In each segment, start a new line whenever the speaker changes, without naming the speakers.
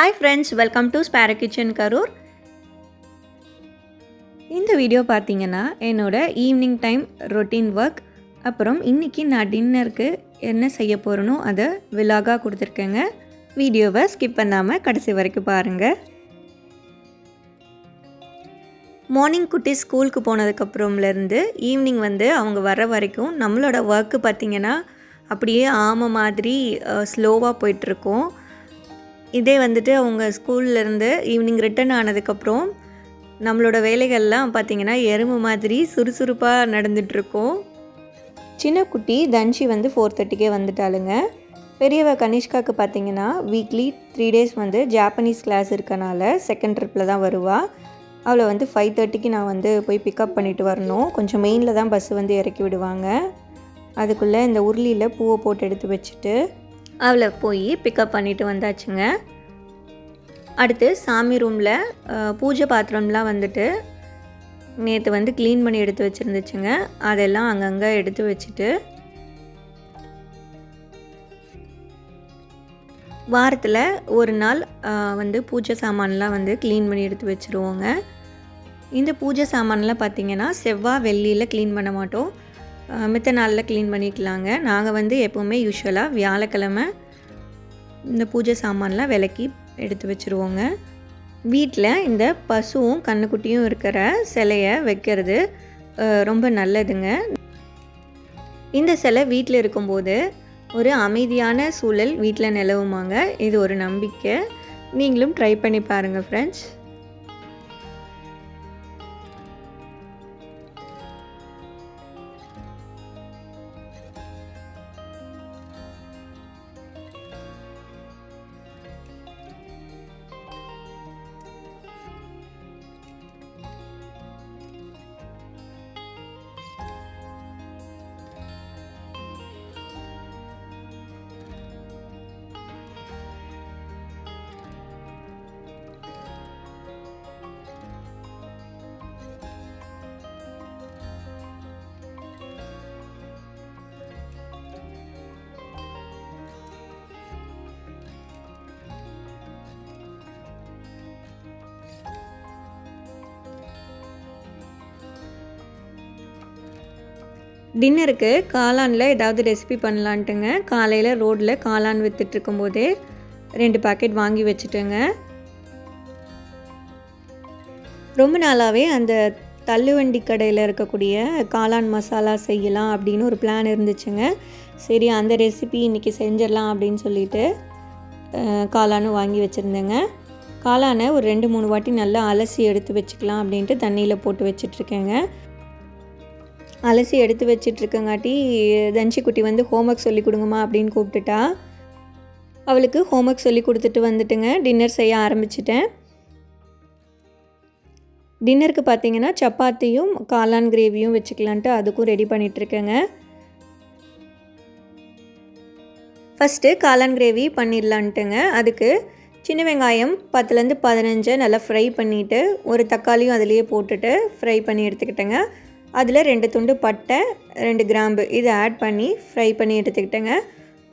Hi friends welcome to spare kitchen Karur இந்த video பார்த்தீங்கன்னா என்னோடய ஈவினிங் டைம் ரொட்டீன் ஒர்க் அப்புறம் இன்றைக்கி நான் டின்னருக்கு என்ன செய்ய போகிறேனோ அதை விலாகாக கொடுத்துருக்கேங்க. வீடியோவை ஸ்கிப் பண்ணாமல் கடைசி வரைக்கும் பாருங்கள் மார்னிங் குட்டி ஸ்கூலுக்கு போனதுக்கப்புறம்லேருந்து ஈவினிங் வந்து அவங்க வர வரைக்கும் நம்மளோட ஒர்க்கு பார்த்திங்கன்னா அப்படியே ஆமை மாதிரி ஸ்லோவாக போயிட்டுருக்கோம் இதே வந்துட்டு அவங்க ஸ்கூல்லேருந்து ஈவினிங் ரிட்டர்ன் ஆனதுக்கப்புறம் நம்மளோட வேலைகள்லாம் பார்த்திங்கன்னா எறும்பு மாதிரி சுறுசுறுப்பாக நடந்துகிட்ருக்கோம் சின்ன குட்டி தன்ஷி வந்து ஃபோர் தேர்ட்டிக்கே வந்துட்டாளுங்க. பெரியவ கனிஷ்காவுக்கு பார்த்தீங்கன்னா வீக்லி த்ரீ டேஸ் வந்து ஜாப்பனீஸ் கிளாஸ் இருக்கனால செகண்ட் ட்ரிப்பில் தான் வருவாள் அவளை வந்து ஃபைவ் தேர்ட்டிக்கு நான் வந்து போய் பிக்கப் பண்ணிட்டு வரணும். கொஞ்சம் மெயினில் தான் பஸ் வந்து இறக்கி விடுவாங்க. அதுக்குள்ளே இந்த உருளியில் பூவை போட்டு எடுத்து வச்சுட்டு அவளை போய் பிக்கப் பண்ணிட்டு வந்தாச்சுங்க. அடுத்து சாமி ரூமில் பூஜை பாத்திரம்லாம் வந்துட்டு நேற்று வந்து க்ளீன் பண்ணி எடுத்து வச்சுருந்துச்சுங்க. அதெல்லாம் அங்கங்கே எடுத்து வச்சுட்டு வாரத்தில் ஒரு நாள் வந்து பூஜை சாமான்லாம் வந்து க்ளீன் பண்ணி எடுத்து வச்சுருவோங்க. இந்த பூஜை சாமான்லாம் பார்த்திங்கன்னா செவ்வாய் வெள்ளியில் க்ளீன் பண்ண மாட்டோம். மித்த நாளில் க்ளீன் பண்ணிக்கலாங்க. நாங்கள் வந்து எப்போவுமே யூஸ்வலாக வியாழக்கிழமை இந்த பூஜை சாமான்லாம் விலக்கி எடுத்து வச்சுருவோங்க. வீட்டில் இந்த பசுவும் கண்ணுக்குட்டியும் இருக்கிற சிலையை வைக்கிறது ரொம்ப நல்லதுங்க. இந்த சிலை வீட்டில் இருக்கும்போது ஒரு அமைதியான சூழல் வீட்டில் நிலவுமாங்க. இது ஒரு நம்பிக்கை. நீங்களும் ட்ரை பண்ணி பாருங்கள் ஃப்ரெண்ட்ஸ் டின்னருக்கு காளானில் ஏதாவது ரெசிபி பண்ணலான்ட்டுங்க. காலையில் ரோட்டில் காளான் விற்றுட்டு போதே ரெண்டு பாக்கெட் வாங்கி வச்சுட்டேங்க. ரொம்ப நாளாகவே அந்த தள்ளுவண்டி கடையில் இருக்கக்கூடிய காளான் மசாலா செய்யலாம் அப்படின்னு ஒரு பிளான் இருந்துச்சுங்க. சரி அந்த ரெசிபி இன்றைக்கி செஞ்சிடலாம் அப்படின்னு சொல்லிட்டு காளானும் வாங்கி வச்சுருந்தேங்க. காளானை ஒரு ரெண்டு மூணு வாட்டி நல்லா அலசி எடுத்து வச்சுக்கலாம் அப்படின்ட்டு தண்ணியில் போட்டு வச்சிட்ருக்கேங்க. அலசி எடுத்து வச்சிட்ருக்கங்காட்டி தன்ஷி குட்டி வந்து ஹோம்ஒர்க் சொல்லி கொடுங்கம்மா அப்படின்னு கூப்பிட்டுட்டா. அவளுக்கு ஹோம்ஒர்க் சொல்லி கொடுத்துட்டு வந்துட்டுங்க டின்னர் செய்ய ஆரம்பிச்சிட்டேன். டின்னருக்கு பார்த்தீங்கன்னா சப்பாத்தியும் காளான் கிரேவியும் வச்சுக்கலான்ட்டு அதுக்கும் ரெடி பண்ணிகிட்ருக்கேங்க ஃபஸ்ட்டு காளான் கிரேவி பண்ணிடலான்ட்டுங்க. அதுக்கு சின்ன வெங்காயம் பத்துலேருந்து பதினஞ்சை நல்லா ஃப்ரை பண்ணிவிட்டு ஒரு தக்காளியும் அதிலேயே போட்டுட்டு ஃப்ரை பண்ணி எடுத்துக்கிட்டேங்க. அதில் ரெண்டு துண்டு பட்டை ரெண்டு கிராம்பு. இதை ஆட் பண்ணி ஃப்ரை பண்ணி எடுத்துக்கிட்டேங்க.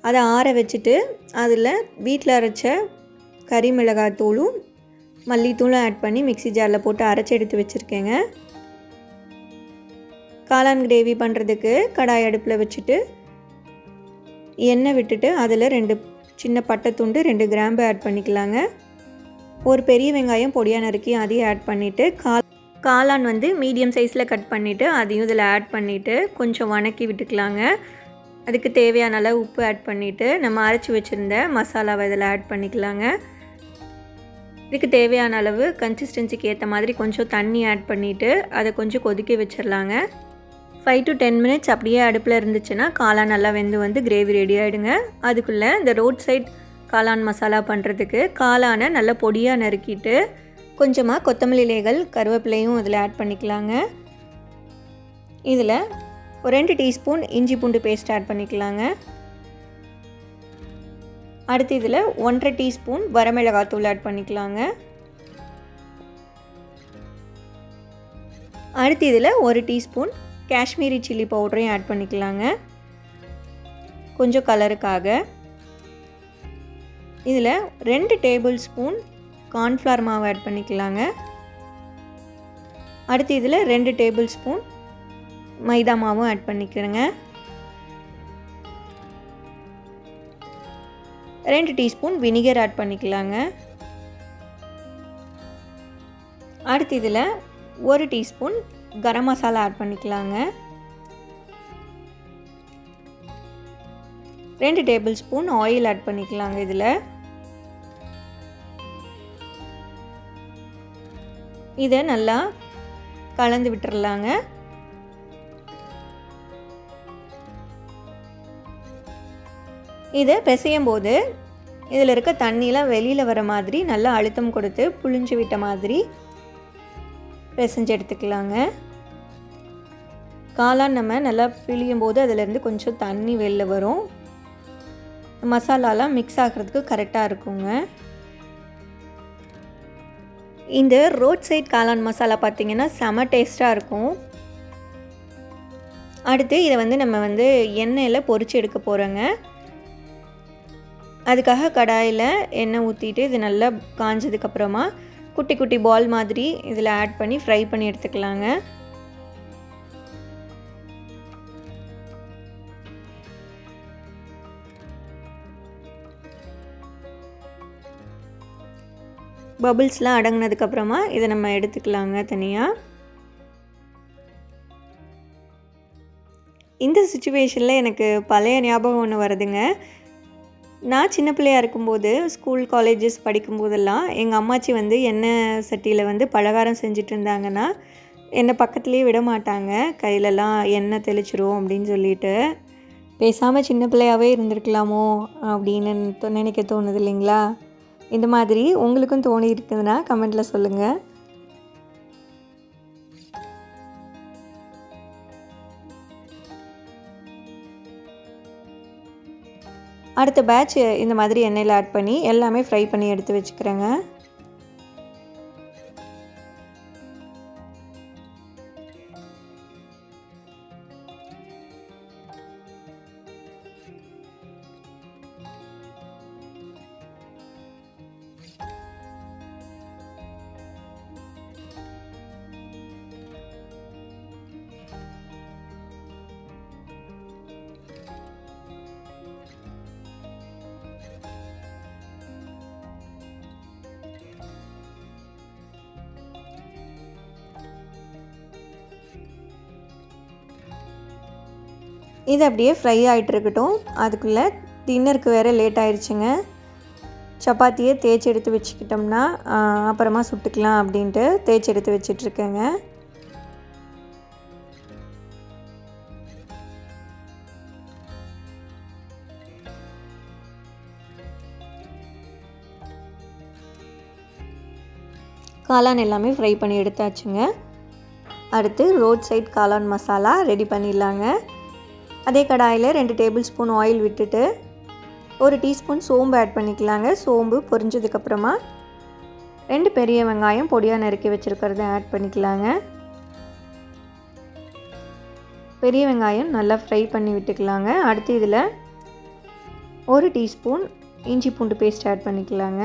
அதை ஆற வச்சுட்டு அதில் வீட்டில் அரைச்ச கறி மிளகாய் தூளும் மல்லித்தூளும் ஆட் பண்ணி மிக்சி ஜாரில் போட்டு அரைச்சி எடுத்து வச்சுருக்கேங்க. காளான் கிரேவி பண்ணுறதுக்கு கடாய் அடுப்பில் வச்சுட்டு எண்ணெய் விட்டுட்டு அதில் ரெண்டு சின்ன பட்டை துண்டு ரெண்டு கிராம்பு ஆட் பண்ணிக்கலாங்க. ஒரு பெரிய வெங்காயம் பொடியாக நறுக்கி அதையும் ஆட் பண்ணிவிட்டு கால் காளான் வந்து மீடியம் சைஸில் கட் பண்ணிவிட்டு அதையும் இதில் ஆட் பண்ணிவிட்டு கொஞ்சம் வணக்கி விட்டுக்கலாங்க. அதுக்கு தேவையான அளவு உப்பு ஆட் பண்ணிவிட்டு நம்ம அரைச்சி வச்சுருந்த மசாலாவை இதில் ஆட் பண்ணிக்கலாங்க. இதுக்கு தேவையான அளவு கன்சிஸ்டன்சிக்கு ஏற்ற மாதிரி கொஞ்சம் தண்ணி ஆட் பண்ணிவிட்டு அதை கொஞ்சம் கொதிக்க வச்சிடலாங்க ஃபைவ் டு டென் மினிட்ஸ் அப்படியே அடுப்பில் இருந்துச்சுன்னா காளான் நல்லா வெந்து வந்து கிரேவி ரெடி ஆகிடுங்க அதுக்குள்ளே இந்த ரோட் சைட் காளான் மசாலா பண்ணுறதுக்கு காளானை நல்லா பொடியாக நறுக்கிட்டு கொஞ்சமாக கொத்தமல்லி இலைகள் கருவேப்பிலையும் இதில் ஆட் பண்ணிக்கலாங்க. இதில் ஒரு ரெண்டு டீஸ்பூன் இஞ்சி பூண்டு பேஸ்ட் ஆட் பண்ணிக்கலாங்க. அடுத்து இதில் ஒன்றரை டீஸ்பூன் வரமிளகாத்தூள் ஆட் பண்ணிக்கலாங்க. அடுத்து இதில் ஒரு டீஸ்பூன் காஷ்மீரி சில்லி பவுடரையும் ஆட் பண்ணிக்கலாங்க. கொஞ்சம் கலருக்காக இதில் ரெண்டு டேபிள் ஸ்பூன் கார்ன்ஃப்ளவர் மாவு ஆட் பண்ணிக்கலாங்க. அடுத்து இதில் ரெண்டு டேபிள் ஸ்பூன் மைதா மாவும் ஆட் பண்ணிக்கிறேங்க. ரெண்டு டீஸ்பூன் வினிகர் ஆட் பண்ணிக்கலாங்க. அடுத்து இதில் ஒரு டீஸ்பூன் கரம் மசாலா ஆட் பண்ணிக்கலாங்க. ரெண்டு டேபிள் ஸ்பூன் ஆயில் ஆட் பண்ணிக்கலாங்க இதில். இதை நல்லா கலந்து விட்டுறலாங்க. இதை பிசையும் போது இதில் இருக்க தண்ணியெலாம் வெளியில் வர மாதிரி நல்லா அழுத்தம் கொடுத்து புழிஞ்சு விட்ட மாதிரி பிசைஞ்சு எடுத்துக்கலாங்க. காளான் நம்ம நல்லா பிழியும் போது அதிலேருந்து கொஞ்சம் தண்ணி வெளில வரும். மசாலாலாம் மிக்ஸ் ஆகிறதுக்கு கரெக்டாக இருக்குங்க. இந்த ரோட் சைட் காளான் மசாலா பார்த்திங்கன்னா செம டேஸ்ட்டாக இருக்கும். அடுத்து இதை வந்து நம்ம வந்து எண்ணெயில் பொறிச்சு எடுக்க போகிறோங்க அதுக்காக கடாயில் எண்ணெய் ஊற்றிட்டு இது நல்லா காஞ்சதுக்கப்புறமா குட்டி குட்டி பால் மாதிரி இதில் ஆட் பண்ணி ஃப்ரை பண்ணி எடுத்துக்கலாங்க. பபுள்ஸ்லாம் அடங்கினதுக்கப்புறமா இதை நம்ம எடுத்துக்கலாங்க தனியாக இந்த சுச்சுவேஷனில் எனக்கு பழைய ஞாபகம் ஒன்று வருதுங்க. நான் சின்ன பிள்ளையாக இருக்கும்போது ஸ்கூல் காலேஜஸ் படிக்கும்போதெல்லாம் எங்கள் அம்மாச்சி வந்து எண்ணெய் சட்டியில் வந்து பலகாரம் செஞ்சுட்டு இருந்தாங்கன்னா என்னை பக்கத்துலேயே விட மாட்டாங்க. கையிலலாம் எண்ணெய் தெளிச்சிரும் அப்படின்னு சொல்லிட்டு பேசாமல் சின்ன பிள்ளையாகவே இருந்திருக்கலாமோ? அப்படின்னு நினைக்க தோணுது இல்லைங்களா? இந்த மாதிரி உங்களுக்கும் தோணி இருக்குதுன்னா கமெண்ட்டில் சொல்லுங்கள் அடுத்த பேட்ச் இந்த மாதிரி எண்ணெயில் ஆட் பண்ணி எல்லாமே ஃப்ரை பண்ணி எடுத்து வச்சுக்கிறேங்க. இது அப்படியே ஃப்ரை ஆகிட்டு இருக்கட்டும் அதுக்குள்ளே டின்னருக்கு வேறு லேட் ஆயிடுச்சுங்க சப்பாத்தியை தேய்ச்சி எடுத்து வச்சுக்கிட்டோம்னா அப்புறமா சுட்டுக்கலாம் அப்படின்ட்டு தேய்ச்சி எடுத்து வச்சிட்ருக்கேங்க காளான் எல்லாமே ஃப்ரை பண்ணி எடுத்தாச்சுங்க. அடுத்து ரோட் சைட் காளான் மசாலா ரெடி பண்ணிடலாங்க. அதே கடாயில் ரெண்டு டேபிள் ஸ்பூன் ஆயில் விட்டுட்டு ஒரு டீஸ்பூன் சோம்பு ஆட் பண்ணிக்கலாங்க. சோம்பு பொரிஞ்சதுக்கப்புறமா ரெண்டு பெரிய வெங்காயம் பொடியாக நறுக்கி வச்சுருக்கிறத ஆட் பண்ணிக்கலாங்க. பெரிய வெங்காயம் நல்லா ஃப்ரை பண்ணி விட்டுக்கலாங்க. அடுத்து இதில் ஒரு டீஸ்பூன் இஞ்சி பூண்டு பேஸ்ட் ஆட் பண்ணிக்கலாங்க.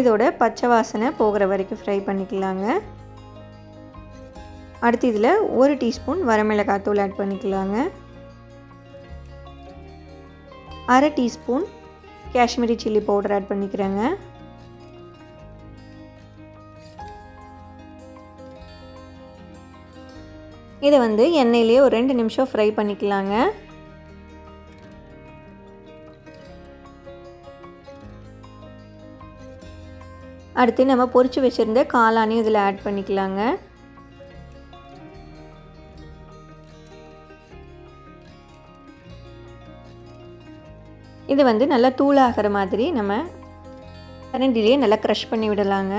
இதோட பச்சை வாசனை போகிற வரைக்கும் ஃப்ரை பண்ணிக்கலாங்க. அடுத்து இதில் ஒரு டீஸ்பூன் வரமிளகாத்தூள் ஆட் பண்ணிக்கலாங்க. அரை teaspoon Kashmiri chilli powder add பண்ணிக்கிறேங்க. இதை வந்து எண்ணெயிலேயே ஒரு ரெண்டு நிமிஷம் ஃப்ரை பண்ணிக்கலாங்க. அடுத்து நம்ம பொறிச்சு வச்சுருந்த காளானையும் இதில் ஆட் பண்ணிக்கலாங்க. இது வந்து நல்லா தூளாகிற மாதிரி நம்ம கரண்டிலேயே நல்லா க்ரஷ் பண்ணி விடலாங்க.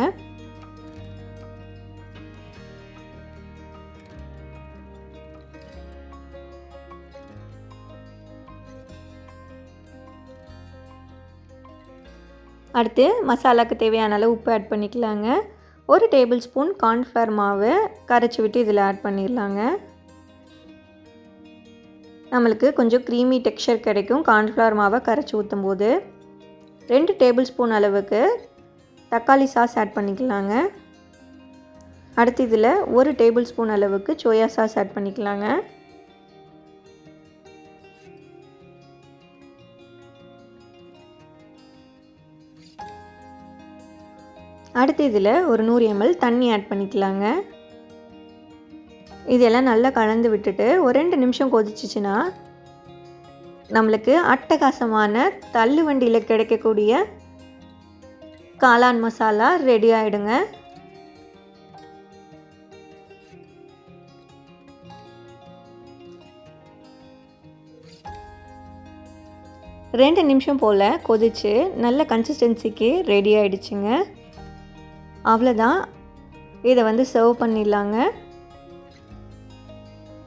அடுத்து மசாலாக்கு தேவையான அளவு உப்பு ஆட் பண்ணிக்கலாங்க. ஒரு டேபிள் ஸ்பூன் கார்ன்ஃப்ளவர் மாவு கரைச்சி விட்டு இதில் ஆட் பண்ணிடலாங்க. நம்மளுக்கு கொஞ்சம் க்ரீமி டெக்ஸ்சர் கிடைக்கும். கார்ன்ஃப்ளவர் மாவை கரைச்சி ஊற்றும் போது ரெண்டு டேபிள் ஸ்பூன் அளவுக்கு தக்காளி சாஸ் ஆட் பண்ணிக்கலாங்க. அடுத்து இதில் ஒரு டேபிள் ஸ்பூன் அளவுக்கு சோயா சாஸ் ஆட் பண்ணிக்கலாங்க. அடுத்து இதில் ஒரு நூறு எம்எல் தண்ணி ஆட் பண்ணிக்கலாங்க. இதெல்லாம் நல்லா கலந்து விட்டுட்டு ஒரு ரெண்டு நிமிஷம் கொதிச்சிச்சுன்னா நம்மளுக்கு அட்டகாசமான தள்ளு வண்டியில் கிடைக்கக்கூடிய காளான் மசாலா ரெடி ஆகிடுங்க ரெண்டு நிமிஷம் போல் கொதித்து நல்ல கன்சிஸ்டன்சிக்கு ரெடி ஆகிடுச்சுங்க அவ்வளோதான் இதை வந்து சர்வ் பண்ணிடலாங்க.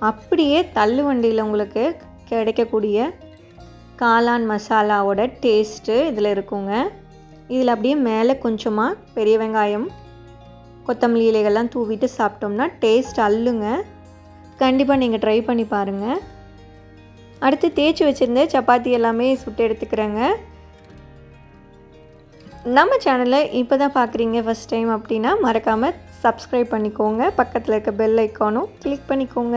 அப்படியே தள்ளு வண்டியில் உங்களுக்கு கிடைக்கக்கூடிய காளான் மசாலாவோட டேஸ்ட்டு இதில் இருக்குங்க. இதில் அப்படியே மேலே கொஞ்சமாக பெரிய வெங்காயம் கொத்தமல்லி இலைகள்லாம் தூவிட்டு சாப்பிட்டோம்னா டேஸ்ட் அல்லுங்க கண்டிப்பாக நீங்கள் ட்ரை பண்ணி பாருங்கள் அடுத்து தேய்ச்சி வச்சுருந்த சப்பாத்தி எல்லாமே சுட்டு எடுத்துக்கிறேங்க. நம்ம சேனலை இப்போ தான் பார்க்குறீங்க ஃபஸ்ட் டைம் அப்படின்னா மறக்காமல் சப்ஸ்கிரைப் பண்ணிக்கோங்க. பக்கத்தில் இருக்க பெல் ஐக்கானும் கிளிக் பண்ணிக்கோங்க.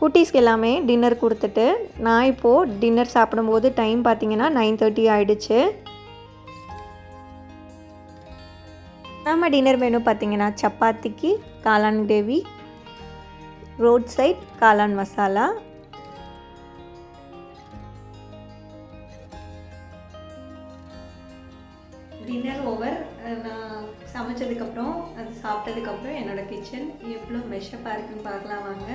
குட்டீஸ்க்கு எல்லாமே டின்னர் கொடுத்துட்டு நான் இப்போது டின்னர் சாப்பிடும்போது டைம் பார்த்தீங்கன்னா நைன் தேர்ட்டி ஆகிடுச்சு நம்ம டின்னர் மெனு பார்த்தீங்கன்னா சப்பாத்திக்கு காளான் கிரேவி ரோட் சைட் காளான் மசாலா டின்னர் ஓவர் நான் சமைச்சதுக்கப்புறம் அது சாப்பிட்டதுக்கப்புறம் என்னோடய கிச்சன் எவ்வளோ மெஷப்பாக இருக்குன்னு பார்க்கலாம் வாங்க.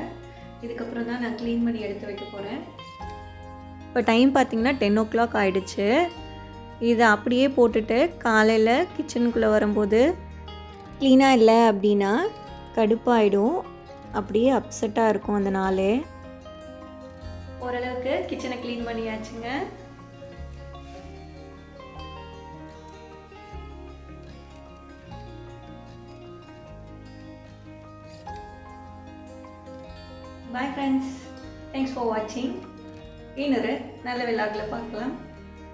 இதுக்கப்புறம் தான் நான் க்ளீன் பண்ணி எடுத்து வைக்க போகிறேன் இப்போ டைம் பார்த்திங்கன்னா டென் ஓ கிளாக் ஆகிடுச்சு இதை அப்படியே போட்டுட்டு காலையில் கிச்சனுக்குள்ளே வரும்போது க்ளீனாக இல்லை அப்படின்னா கடுப்பாயிடும். அப்படியே அப்செட்டாக இருக்கும் அந்த நாள். ஓரளவுக்கு கிச்சனை க்ளீன் பண்ணியாச்சுங்க. பாய் ஃப்ரெண்ட்ஸ் தேங்க்ஸ் ஃபார் வாட்சிங் இன்னொரு நல்ல விழாக்கில் பார்க்கலாம்.